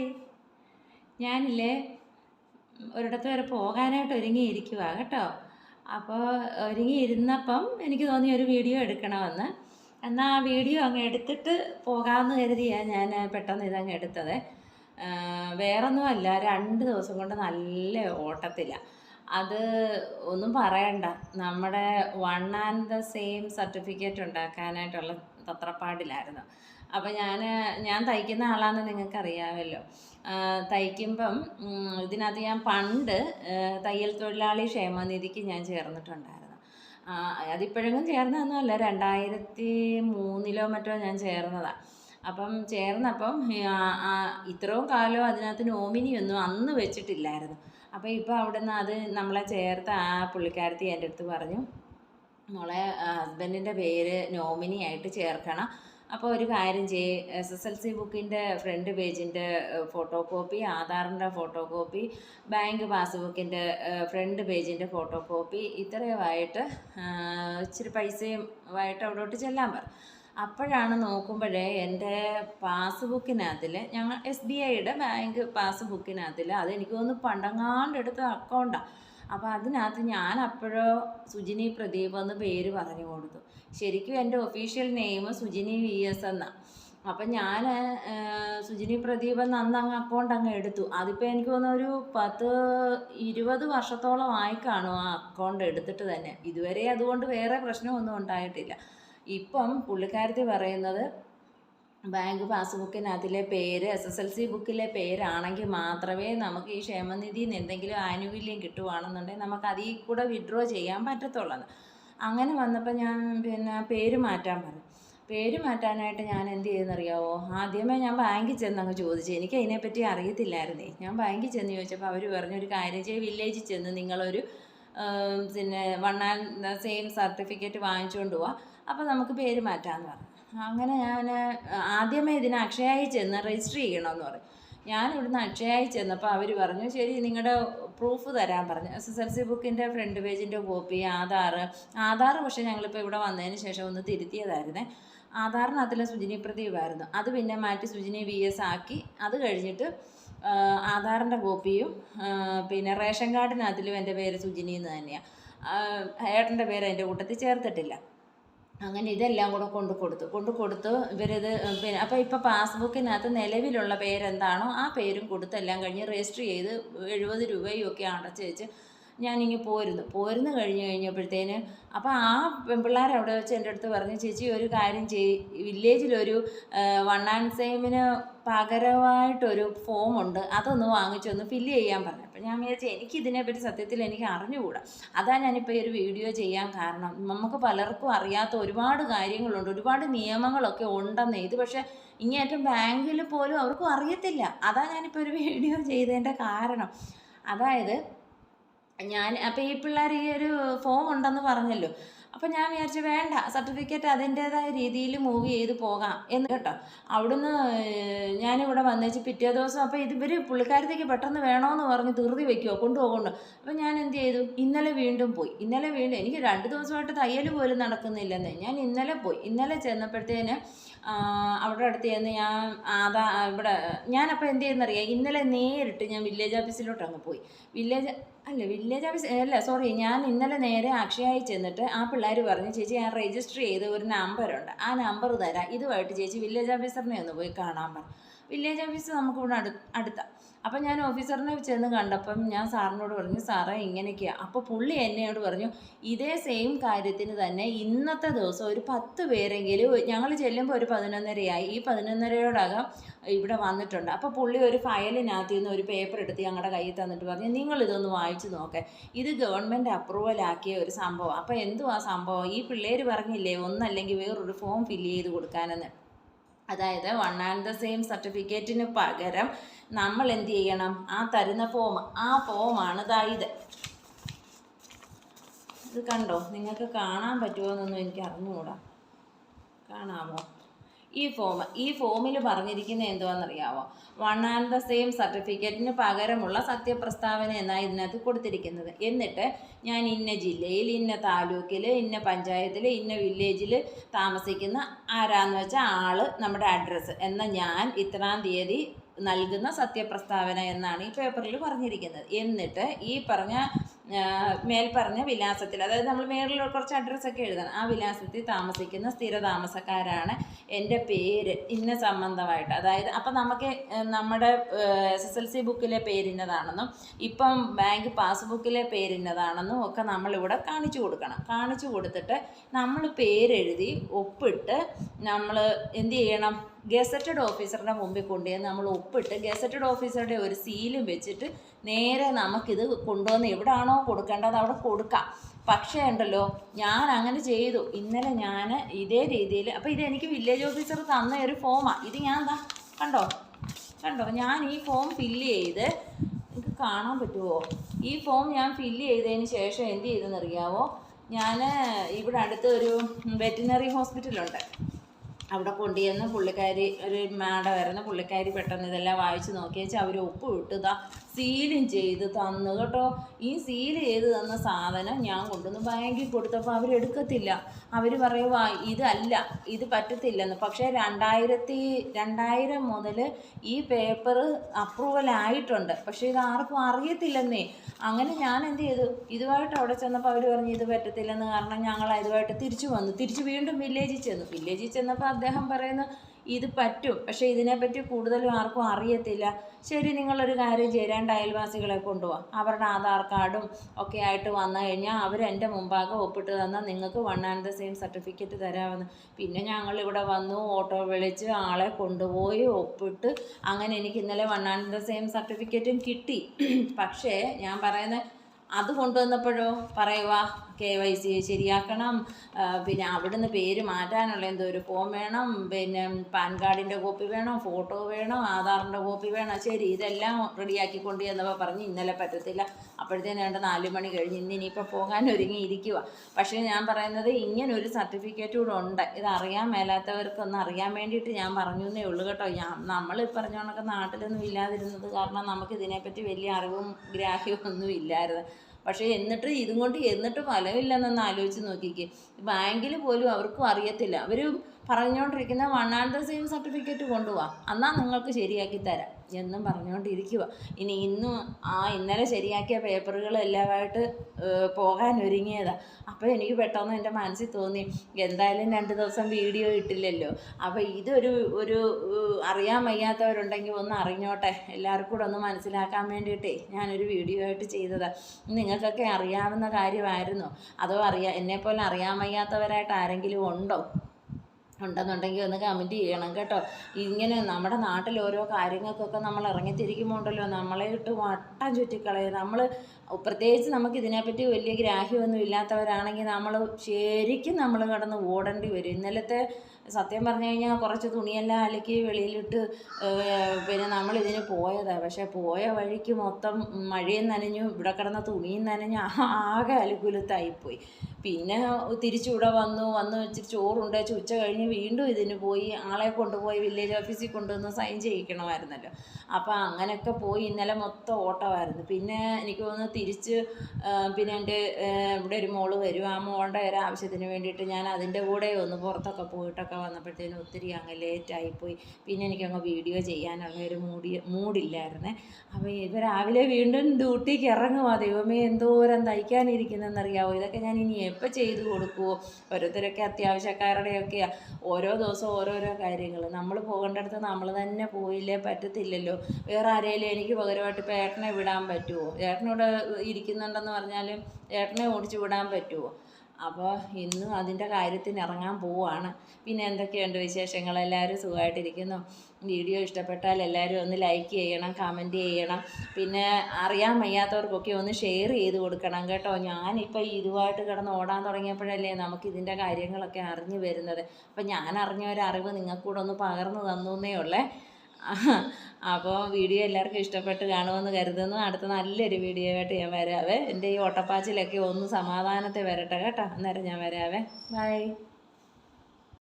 Hi ഞാനില്ലേ ഒരിടത്ത് വരെ പോകാനായിട്ട് ഒരുങ്ങിയിരിക്കുക കേട്ടോ. അപ്പോൾ ഒരുങ്ങിയിരുന്നപ്പം എനിക്ക് തോന്നി ഒരു വീഡിയോ എടുക്കണമെന്ന്. എന്നാൽ ആ വീഡിയോ അങ്ങ് എടുത്തിട്ട് പോകാമെന്ന് കരുതിയാണ് ഞാൻ പെട്ടെന്ന് ഇതങ്ങ് എടുത്തത്. വേറൊന്നുമല്ല രണ്ട് ദിവസം കൊണ്ട് നല്ല ഓട്ടത്തിലാണ് അത് ഒന്നും പറയണ്ട. നമ്മുടെ one and the same certificate ഉണ്ടാക്കാനായിട്ടുള്ള തത്രപ്പാടിലായിരുന്നു. അപ്പോൾ ഞാൻ ഞാൻ തയ്ക്കുന്ന ആളാണെന്ന് നിങ്ങൾക്ക് അറിയാമല്ലോ തയ്ക്കുമ്പം ഇതിനകത്ത് ഞാൻ പണ്ട് തയ്യൽ തൊഴിലാളി ക്ഷേമനിധിക്ക് ഞാൻ ചേർന്നിട്ടുണ്ടായിരുന്നു. അതിപ്പോഴെങ്കിലും ചേർന്നതൊന്നുമല്ല. രണ്ടായിരത്തി മൂന്നിലോ മറ്റോ ഞാൻ ചേർന്നതാണ് അപ്പം ചേർന്നപ്പം ഇത്രയും കാലം അതിനകത്ത് നോമിനിയൊന്നും അന്ന് വെച്ചിട്ടില്ലായിരുന്നു. അപ്പോൾ ഇപ്പോൾ അവിടുന്ന് അത് നമ്മളെ ചേർത്ത ആ പുള്ളിക്കാരത്തി എന്റെ അടുത്ത് പറഞ്ഞു മോളെ ഹസ്ബൻഡിന്റെ പേര് നോമിനി ആയിട്ട് ചേർക്കണം. അപ്പോൾ ഒരു കാര്യം ചെയ്യ്. എസ് എസ് എൽ സി ബുക്കിന്റെ ഫ്രണ്ട് പേജിന്റെ ഫോട്ടോ കോപ്പി ആധാറിന്റെ ഫോട്ടോ കോപ്പി ബാങ്ക് പാസ്ബുക്കിന്റെ ഫ്രണ്ട് പേജിന്റെ ഫോട്ടോ കോപ്പി ഇത്രയുമായിട്ട് ഇച്ചിരി പൈസയും ആയിട്ട് അവിടോട്ട് ചെല്ലാൻ പറ. അപ്പോഴാണ് നോക്കുമ്പോഴേ എന്റെ പാസ്ബുക്കിനകത്തിൽ ഞങ്ങൾ എസ് ബി ഐയുടെ ബാങ്ക് പാസ്ബുക്കിനകത്തിൽ അതെനിക്ക് തോന്നുന്നു പണ്ടങ്ങാണ്ട് എടുത്ത അക്കൗണ്ടാണ് അപ്പോൾ അതിനകത്ത് ഞാൻ അപ്പോഴോ സുജിനി പ്രദീപ് എന്ന് പേര് പറഞ്ഞു കൊടുത്തു. ശരിക്കും എന്റെ official name Sujini V S എന്നാണ് അപ്പം ഞാൻ സുജിനി പ്രദീപ് എന്ന് അന്ന് അങ്ങ് അക്കൗണ്ട് അങ്ങ് എടുത്തു. അതിപ്പോൾ എനിക്ക് തോന്നുന്നു ഒരു പത്ത് ഇരുപത് വർഷത്തോളം ആയി കാണും ആ അക്കൗണ്ട് എടുത്തിട്ട് തന്നെ. ഇതുവരെ അതുകൊണ്ട് വേറെ പ്രശ്നമൊന്നും ഉണ്ടായിട്ടില്ല. ഇപ്പം പുള്ളിക്കാരത്തി പറയുന്നത് ബാങ്ക് പാസ്ബുക്കിനകത്തിലെ പേര് എസ് എസ് എൽ സി ബുക്കിലെ പേരാണെങ്കിൽ മാത്രമേ നമുക്ക് ഈ ക്ഷേമനിധിയിൽ നിന്ന് എന്തെങ്കിലും ആനുകൂല്യം കിട്ടുവാണെന്നുണ്ടെങ്കിൽ നമുക്ക് അതിൽ കൂടെ വിഡ്രോ ചെയ്യാൻ പറ്റത്തുള്ളൂ അങ്ങനെ വന്നപ്പോൾ ഞാൻ പിന്നെ പേര് മാറ്റാൻ പറഞ്ഞു. പേര് മാറ്റാനായിട്ട് ഞാൻ എന്ത് ചെയ്യുന്നറിയാവോ? ആദ്യമേ ഞാൻ ബാങ്കിൽ ചെന്ന് അങ്ങ് ചോദിച്ചു. എനിക്ക് അതിനെപ്പറ്റി അറിയത്തില്ലായിരുന്നേ. ഞാൻ ബാങ്കിൽ ചെന്ന് ചോദിച്ചപ്പോൾ അവർ പറഞ്ഞു ഒരു കാര്യം ചെയ്യും. വില്ലേജിൽ ചെന്ന് നിങ്ങളൊരു പിന്നെ വൺ ആൻഡ് സെയിം സർട്ടിഫിക്കറ്റ് വാങ്ങിച്ചുകൊണ്ട് പോവാം. അപ്പോൾ നമുക്ക് പേര് മാറ്റാമെന്ന് പറഞ്ഞു. അങ്ങനെ ഞാൻ ആദ്യമേ ഇതിന് അക്ഷയായി ചെന്ന് രജിസ്റ്റർ ചെയ്യണമെന്ന് പറഞ്ഞു. ഞാൻ ഇവിടുന്ന് അക്ഷയായി ചെന്നപ്പോൾ അവർ പറഞ്ഞു ശരി നിങ്ങളുടെ പ്രൂഫ് തരാൻ പറഞ്ഞു. എസ് എസ് എൽ സി ബുക്കിന്റെ ഫ്രണ്ട് പേജിന്റെ കോപ്പി ആധാർ. ആധാർ പക്ഷേ ഞങ്ങളിപ്പോൾ ഇവിടെ വന്നതിന് ശേഷം ഒന്ന് തിരുത്തിയതായിരുന്നേ. ആധാറിനകത്തിലെ സുജിനി പ്രദീപായിരുന്നു അത് പിന്നെ മാറ്റി സുജിനി വി എസ് ആക്കി. അത് കഴിഞ്ഞിട്ട് ആധാറിന്റെ കോപ്പിയും പിന്നെ റേഷൻ കാർഡിനകത്തിലും എന്റെ പേര് സുജിനി എന്ന് തന്നെയാണ് ഏട്ടന്റെ പേര് അതിന്റെ കൂട്ടത്തിൽ ചേർത്തിട്ടില്ല. അങ്ങനെ ഇതെല്ലാം കൂടെ കൊണ്ട് കൊടുത്തു. കൊണ്ട് കൊടുത്തു. ഇവരിത് പിന്നെ അപ്പോൾ ഇപ്പോൾ പാസ്ബുക്കിനകത്ത് നിലവിലുള്ള പേരെന്താണോ ആ പേരും കൊടുത്ത് എല്ലാം കഴിഞ്ഞ് രജിസ്റ്റർ ചെയ്ത് എഴുപത് രൂപയും ഒക്കെ അടച്ച് വെച്ച് ഞാനിങ്ങ് പോരുന്നു. പോരുന്നു കഴിഞ്ഞ് കഴിഞ്ഞപ്പോഴത്തേന് അപ്പോൾ ആ പെൺപിള്ളേർ അവിടെ വെച്ച് എന്റെ അടുത്ത് പറഞ്ഞു ചേച്ചി ഒരു കാര്യം ചെയ് വില്ലേജിലൊരു വൺ ആൻഡ് സെയിമിന് പകരമായിട്ടൊരു ഫോമുണ്ട് അതൊന്ന് വാങ്ങിച്ചൊന്ന് ഫില്ല് ചെയ്യാൻ പറഞ്ഞു. അപ്പോൾ ഞാൻ വിചാരിച്ചു എനിക്കിതിനെപ്പറ്റി സത്യത്തിൽ എനിക്ക് അറിഞ്ഞുകൂടാ. അതാ ഞാനിപ്പോൾ ഈ ഒരു വീഡിയോ ചെയ്യാൻ കാരണം. നമുക്ക് പലർക്കും അറിയാത്ത ഒരുപാട് കാര്യങ്ങളുണ്ട് ഒരുപാട് നിയമങ്ങളൊക്കെ ഉണ്ടെന്ന്. ഇത് പക്ഷേ ഇങ്ങേറ്റം ബാങ്കിൽ പോലും അവർക്കും അറിയത്തില്ല. അതാ ഞാനിപ്പോൾ ഒരു വീഡിയോ ചെയ്തതിന്റെ കാരണം. അതായത് ഞാൻ അപ്പോൾ ഈ പിള്ളേർ ഈ ഒരു ഫോം ഉണ്ടെന്ന് പറഞ്ഞല്ലോ. അപ്പോൾ ഞാൻ വിചാരിച്ചു വേണ്ട സർട്ടിഫിക്കറ്റ് അതിന്റേതായ രീതിയിൽ മൂവ് ചെയ്ത് പോകാം എന്ന് കേട്ടോ. അവിടുന്ന് ഞാനിവിടെ വന്നേച്ച് പിറ്റേ ദിവസം അപ്പോൾ ഇത് ഇവർ പുള്ളിക്കാരത്തേക്ക് പെട്ടെന്ന് വേണമെന്ന് പറഞ്ഞ് ധൃതി വെക്കുമോ കൊണ്ടുപോകണ്ടോ. അപ്പോൾ ഞാൻ എന്ത് ചെയ്തു? ഇന്നലെ വീണ്ടും പോയി. ഇന്നലെ വീണ്ടും എനിക്ക് രണ്ട് ദിവസമായിട്ട് തയ്യൽ പോലും നടക്കുന്നില്ലെന്നേ. ഞാൻ ഇന്നലെ പോയി. ഇന്നലെ ചെന്നപ്പോഴത്തേന് അവിടെ അടുത്ത് ചെന്ന് ഞാൻ ആധാ ഇവിടെ ഞാനപ്പോൾ എന്ത് ചെയ്യുന്നറിയാം? ഇന്നലെ നേരിട്ട് ഞാൻ വില്ലേജ് ഓഫീസിലോട്ട് അങ്ങ് പോയി. വില്ലേജ് അല്ല വില്ലേജ് ഓഫീസ് അല്ല സോറി ഞാൻ ഇന്നലെ നേരെ അക്ഷയായി ചെന്നിട്ട് ആ പിള്ളേർ പറഞ്ഞു ചേച്ചി ഞാൻ രജിസ്റ്റർ ചെയ്ത ഒരു നമ്പറുണ്ട് ആ നമ്പർ തരാം. ഇതുമായിട്ട് ചേച്ചി വില്ലേജ് ഓഫീസറിനെ ഒന്ന് പോയി കാണാൻ പറഞ്ഞു വില്ലേജ് ഓഫീസ് നമുക്കിവിടെ അടു അടുത്ത അപ്പം ഞാൻ ഓഫീസറിനെ ചെന്ന് കണ്ടപ്പം ഞാൻ സാറിനോട് പറഞ്ഞു സാറേ ഇങ്ങനെയൊക്കെയാണ് അപ്പോൾ പുള്ളി എന്നോട് പറഞ്ഞു ഇതേ സെയിം കാര്യത്തിന് തന്നെ ഇന്നത്തെ ദിവസം ഒരു പത്ത് പേരെങ്കിലും ഞങ്ങൾ ചെല്ലുമ്പോൾ ഒരു പതിനൊന്നരയായി. ഈ പതിനൊന്നരയോടകം ഇവിടെ വന്നിട്ടുണ്ട്. അപ്പോൾ പുള്ളി ഒരു ഫയലിനകത്ത് നിന്ന് ഒരു പേപ്പർ എടുത്ത് ഞങ്ങളുടെ കയ്യിൽ തന്നിട്ട് പറഞ്ഞു നിങ്ങൾ ഇതൊന്ന് വായിച്ചു നോക്കേ. ഇത് ഗവൺമെന്റ് അപ്രൂവൽ ആക്കിയ ഒരു സംഭവം. അപ്പോൾ എന്തുവാ സംഭവം? ഈ പിള്ളേർ പറഞ്ഞില്ലേ ഒന്നല്ലെങ്കിൽ വേറൊരു ഫോം ഫില്ല് ചെയ്ത് കൊടുക്കാനെന്ന്. അതായത് വൺ ആൻഡ് ദ സെയിം സർട്ടിഫിക്കറ്റിന് പകരം നമ്മൾ എന്ത് ചെയ്യണം? ആ തരുന്ന ഫോം ആ ഫോമാണ് ഇതായത് ഇത് കണ്ടോ? നിങ്ങൾക്ക് കാണാൻ പറ്റുമോ എന്നൊന്നും എനിക്ക് അറിഞ്ഞുകൂടാ. കാണാമോ? ഈ ഫോം ഈ ഫോമിൽ പറഞ്ഞിരിക്കുന്നത് എന്തുവാണെന്നറിയാമോ വൺ ആൻഡ് ദ സെയിം സർട്ടിഫിക്കറ്റിന് പകരമുള്ള സത്യപ്രസ്താവന എന്നാണ് ഇതിനകത്ത് കൊടുത്തിരിക്കുന്നത്. എന്നിട്ട് ഞാൻ ഇന്ന ജില്ലയിൽ ഇന്ന താലൂക്കിൽ ഇന്ന പഞ്ചായത്തിൽ ഇന്ന വില്ലേജിൽ താമസിക്കുന്ന ആരാന്ന് വെച്ചാൽ ആൾ നമ്മുടെ അഡ്രസ്സ് എന്ന ഞാൻ ഇത്രാം തീയതി നൽകുന്ന സത്യപ്രസ്താവന എന്നാണ് ഈ പേപ്പറിൽ പറഞ്ഞിരിക്കുന്നത്. എന്നിട്ട് ഈ പറഞ്ഞ മേൽ പറഞ്ഞ വിലാസത്തിൽ അതായത് നമ്മൾ മേളിൽ കുറച്ച് അഡ്രസ്സൊക്കെ എഴുതണം. ആ വിലാസത്തിൽ താമസിക്കുന്ന സ്ഥിര താമസക്കാരാണ് എന്റെ പേര് ഇന്ന സംബന്ധമായിട്ട്. അതായത് അപ്പം നമുക്ക് നമ്മുടെ എസ് എസ് എൽ സി ബുക്കിലെ പേരിന്നതാണെന്നും ഇപ്പം ബാങ്ക് പാസ്ബുക്കിലെ പേരിന്നതാണെന്നും ഒക്കെ നമ്മളിവിടെ കാണിച്ചു കൊടുക്കണം. കാണിച്ചു കൊടുത്തിട്ട് നമ്മൾ പേരെഴുതി ഒപ്പിട്ട് നമ്മൾ എന്ത് ചെയ്യണം? ഗസറ്റഡ് ഓഫീസറുടെ മുമ്പിൽ കൊണ്ടുപോയി നമ്മൾ ഒപ്പിട്ട് ഗസറ്റഡ് ഓഫീസറുടെ ഒരു സീലും വെച്ചിട്ട് നേരെ നമുക്കിത് കൊണ്ടുവന്ന് എവിടാണോ കൊടുക്കേണ്ടത് അവിടെ കൊടുക്കാം. പക്ഷേ ഉണ്ടല്ലോ ഞാൻ അങ്ങനെ ചെയ്തു. ഇന്നലെ ഞാൻ ഇതേ രീതിയിൽ അപ്പോൾ ഇത് എനിക്ക് വില്ലേജ് ഓഫീസർ തന്ന ഒരു ഫോമാണ് ഇത് ഞാൻ എന്താ കണ്ടോ? കണ്ടോ? ഞാൻ ഈ ഫോം ഫില്ല് ചെയ്ത് എനിക്ക് കാണാൻ പറ്റുമോ ഈ ഫോം ഞാൻ ഫില്ല് ചെയ്തതിന് ശേഷം എന്ത് ചെയ്തെന്നറിയാവോ? ഞാൻ ഇവിടെ അടുത്ത് ഒരു വെറ്റിനറി ഹോസ്പിറ്റലുണ്ട് അവിടെ കൊണ്ടുചെന്ന് പുള്ളിക്കാരി ഒരു മാഡം വരുന്ന പുള്ളിക്കാരി പെട്ടെന്ന് ഇതെല്ലാം വായിച്ച് നോക്കിയേച്ച് അവർ ഉപ്പ് വിട്ട് ഇതാ സീലും ചെയ്ത് തന്നു കേട്ടോ. ഈ സീൽ ചെയ്ത് തന്ന സാധനം ഞാൻ കൊണ്ടുവന്ന് ബാങ്കിൽ കൊടുത്തപ്പോൾ അവരെടുക്കത്തില്ല അവർ പറയുക ഇതല്ല ഇത് പറ്റത്തില്ലെന്ന്. പക്ഷേ രണ്ടായിരത്തി രണ്ടായിരം മുതൽ ഈ പേപ്പർ അപ്രൂവൽ ആയിട്ടുണ്ട്. പക്ഷേ ഇത് ആർക്കും അറിയത്തില്ലെന്നേ. അങ്ങനെ ഞാൻ എന്ത് ചെയ്തു? ഇതുമായിട്ട് അവിടെ ചെന്നപ്പോൾ അവർ പറഞ്ഞു ഇത് പറ്റത്തില്ലെന്ന് കാരണം ഞങ്ങൾ ഇതുമായിട്ട് തിരിച്ചു വന്നു. തിരിച്ച് വീണ്ടും വില്ലേജിൽ ചെന്നു. വില്ലേജിൽ ചെന്നപ്പോൾ അദ്ദേഹം പറയുന്നു ഇത് പറ്റും. പക്ഷെ ഇതിനെപ്പറ്റി കൂടുതലും ആർക്കും അറിയത്തില്ല. ശരി നിങ്ങളൊരു കാര്യം ചെയ്യ്. രണ്ട് അയൽവാസികളെ കൊണ്ടുപോകാം അവരുടെ ആധാർ കാർഡും ഒക്കെ ആയിട്ട് വന്നു കഴിഞ്ഞാൽ അവർ എന്റെ മുമ്പാകെ ഒപ്പിട്ട് തന്നാൽ നിങ്ങൾക്ക് one and the same certificate തരാമെന്ന്. പിന്നെ ഞങ്ങൾ ഇവിടെ വന്നു ഓട്ടോ വിളിച്ച് ആളെ കൊണ്ടുപോയി ഒപ്പിട്ട് അങ്ങനെ എനിക്ക് ഇന്നലെ വൺ ആൻഡ് ദ സെയിം സർട്ടിഫിക്കറ്റും കിട്ടി. പക്ഷേ ഞാൻ പറയുന്നത് അത് കൊണ്ടുവന്നപ്പോഴോ? പറയുക കെ വൈ സി ശരിയാക്കണം. പിന്നെ അവിടുന്ന് പേര് മാറ്റാനുള്ള എന്തോ ഒരു ഫോം വേണം. പിന്നെ പാൻ കാർഡിന്റെ കോപ്പി വേണം ഫോട്ടോ വേണം ആധാറിന്റെ കോപ്പി വേണം. ശരി ഇതെല്ലാം റെഡിയാക്കി കൊണ്ട് എന്നപ്പോൾ പറഞ്ഞ് ഇന്നലെ പറ്റത്തില്ല. അപ്പോഴത്തേനും രണ്ട് നാല് മണി കഴിഞ്ഞ് ഇന്ന് ഇനിയിപ്പോൾ പോകാൻ ഒരുങ്ങിയിരിക്കുക പക്ഷേ ഞാൻ പറയുന്നത് ഇങ്ങനെ ഒരു സർട്ടിഫിക്കറ്റ് കൂടെ ഉണ്ട്. ഇത് അറിയാൻ മേലാത്തവർക്കൊന്ന് അറിയാൻ വേണ്ടിയിട്ട് ഞാൻ പറഞ്ഞു എന്നേ ഉള്ളൂ കേട്ടോ. ഞാൻ നമ്മൾ പറഞ്ഞ കണക്ക് നാട്ടിലൊന്നും ഇല്ലാതിരുന്നത് കാരണം നമുക്ക് ഇതിനെപ്പറ്റി വലിയ അറിവും ഗ്രാഹ്യവും ഒന്നും ഇല്ലായിരുന്നു. പക്ഷേ എന്നിട്ട് ഇതും കൊണ്ട് എന്നിട്ട് ഫലമില്ലെന്നൊന്ന് ആലോചിച്ച് നോക്കിക്കേ. ബാങ്കിൽ പോലും അവർക്കും അറിയത്തില്ല. അവർ പറഞ്ഞുകൊണ്ടിരിക്കുന്ന one and the same certificate കൊണ്ടുപോവാം എന്നാൽ നിങ്ങൾക്ക് ശരിയാക്കി തരാം. എന്നും പറഞ്ഞുകൊണ്ടിരിക്കുക ഇനി ഇന്നും ആ ഇന്നലെ ശരിയാക്കിയ പേപ്പറുകൾ എല്ലാമായിട്ട് പോകാൻ ഒരുങ്ങിയതാണ് അപ്പോൾ എനിക്ക് പെട്ടെന്ന് എന്റെ മനസ്സിൽ തോന്നി എന്തായാലും രണ്ട് ദിവസം വീഡിയോ ഇട്ടില്ലല്ലോ. അപ്പോൾ ഇതൊരു ഒരു അറിയാൻ വയ്യാത്തവരുണ്ടെങ്കിൽ ഒന്ന് അറിഞ്ഞോട്ടെ. എല്ലാവർക്കും കൂടെ ഒന്ന് മനസ്സിലാക്കാൻ വേണ്ടിയിട്ടേ ഞാനൊരു വീഡിയോ ആയിട്ട് ചെയ്തതാണ് നിങ്ങൾക്കൊക്കെ അറിയാവുന്ന കാര്യമായിരുന്നോ. അതോ അറിയാ എന്നെപ്പോലെ അറിയാൻ വയ്യാത്തവരായിട്ട് ആരെങ്കിലും ഉണ്ടോ? ഉണ്ടെന്നുണ്ടെങ്കിൽ ഒന്ന് കമന്റ് ചെയ്യണം കേട്ടോ. ഇങ്ങനെ നമ്മുടെ നാട്ടിൽ ഓരോ കാര്യങ്ങൾക്കൊക്കെ നമ്മൾ ഇറങ്ങിത്തിരിക്കുമ്പോൾ ഉണ്ടല്ലോ നമ്മളെ ഇട്ട് വട്ടം ചുറ്റിക്കളയും. നമ്മൾ പ്രത്യേകിച്ച് നമുക്ക് ഇതിനെപ്പറ്റി വലിയ ഗ്രാഹ്യമൊന്നും ഇല്ലാത്തവരാണെങ്കിൽ നമ്മൾ ശരിക്കും നമ്മൾ കിടന്ന് ഓടേണ്ടി വരും. ഇന്നലത്തെ സത്യം പറഞ്ഞു കഴിഞ്ഞാൽ കുറച്ച് തുണിയെല്ലാം അലക്കി വെളിയിലിട്ട് പിന്നെ നമ്മൾ ഇതിന് പോയതാണ് പക്ഷേ പോയ വഴിക്ക് മൊത്തം മഴയും നനഞ്ഞു ഇവിടെ കിടന്ന തുണിയും നനഞ്ഞു ആകെ അലുകുലത്തായിപ്പോയി. പിന്നെ തിരിച്ചിവിടെ വന്നു വന്നു വെച്ചിട്ട് ചോറുണ്ട് ഉച്ച കഴിഞ്ഞ് വീണ്ടും ഇതിന് പോയി ആളെ കൊണ്ടുപോയി വില്ലേജ് ഓഫീസിൽ കൊണ്ടുവന്ന് സൈൻ ചെയ്യിക്കണമായിരുന്നല്ലോ. അപ്പോൾ അങ്ങനെയൊക്കെ പോയി ഇന്നലെ മൊത്തം ഓട്ടമായിരുന്നു. പിന്നെ എനിക്ക് തോന്നുന്നു തിരിച്ച് പിന്നെ എന്റെ ഇവിടെ ഒരു മോൾ വരും. ആ മോളുടെ ഒരു ആവശ്യത്തിന് വേണ്ടിയിട്ട് ഞാൻ അതിന്റെ കൂടെ ഒന്ന് പുറത്തൊക്കെ പോയിട്ടൊക്കെ വന്നപ്പോഴത്തേനും ഒത്തിരി അങ്ങ് ലേറ്റായിപ്പോയി പിന്നെ എനിക്കങ്ങ് വീഡിയോ ചെയ്യാനുള്ള ഒരു മൂടി മൂടില്ലായിരുന്നേ. അപ്പോൾ ഇത് രാവിലെ വീണ്ടും ഡ്യൂട്ടിക്ക് ഇറങ്ങുമോ ദൈവമേ എന്തോരം തയ്ക്കാനിരിക്കുന്നതെന്നറിയാവോ ഇതൊക്കെ ഞാൻ ഇനി എപ്പോൾ ചെയ്ത് കൊടുക്കുമോ ഓരോരുത്തരൊക്കെ അത്യാവശ്യക്കാരുടെയൊക്കെയാണ് ഓരോ ദിവസവും ഓരോരോ കാര്യങ്ങൾ നമ്മൾ പോകേണ്ടടുത്ത് നമ്മൾ തന്നെ പോയില്ലേ? പറ്റത്തില്ലല്ലോ. വേറെ ആരെങ്കിലും എനിക്ക് പകരമായിട്ട് ഇപ്പോൾ ഏട്ടനെ വിടാൻ പറ്റുമോ ഏട്ടനോട് ഇരിക്കുന്നുണ്ടെന്ന് പറഞ്ഞാലും ഏട്ടനെ ഓടിച്ചു വിടാൻ പറ്റുമോ അപ്പോൾ ഇന്നും അതിന്റെ കാര്യത്തിന് ഇറങ്ങാൻ പോവാണ്. പിന്നെ എന്തൊക്കെയുണ്ട് വിശേഷങ്ങൾ? എല്ലാവരും സുഖമായിട്ടിരിക്കുന്നു. വീഡിയോ ഇഷ്ടപ്പെട്ടാൽ എല്ലാവരും ഒന്ന് ലൈക്ക് ചെയ്യണം കമന്റ് ചെയ്യണം. പിന്നെ അറിയാൻ വയ്യാത്തവർക്കൊക്കെ ഒന്ന് ഷെയർ ചെയ്ത് കൊടുക്കണം കേട്ടോ. ഞാനിപ്പോൾ ഇതുമായിട്ട് കിടന്ന് ഓടാൻ തുടങ്ങിയപ്പോഴല്ലേ നമുക്ക് ഇതിന്റെ കാര്യങ്ങളൊക്കെ അറിഞ്ഞു വരുന്നത്. അപ്പം ഞാൻ അറിഞ്ഞ ഒരു അറിവ് നിങ്ങൾക്ക് ഒന്ന് പകർന്നു തന്നു എന്നേ ഉള്ളേ. അപ്പോൾ വീഡിയോ എല്ലാവർക്കും ഇഷ്ടപ്പെട്ട് കാണുമെന്ന് കരുതുന്നു. അടുത്ത നല്ലൊരു വീഡിയോ ആയിട്ട് ഞാൻ വരാവേ. എന്റെ ഈ ഓട്ടപ്പാച്ചിലൊക്കെ ഒന്ന് സമാധാനത്തെ വരട്ടെ കേട്ടോ. അന്നേരം ഞാൻ വരാവേ. ബൈ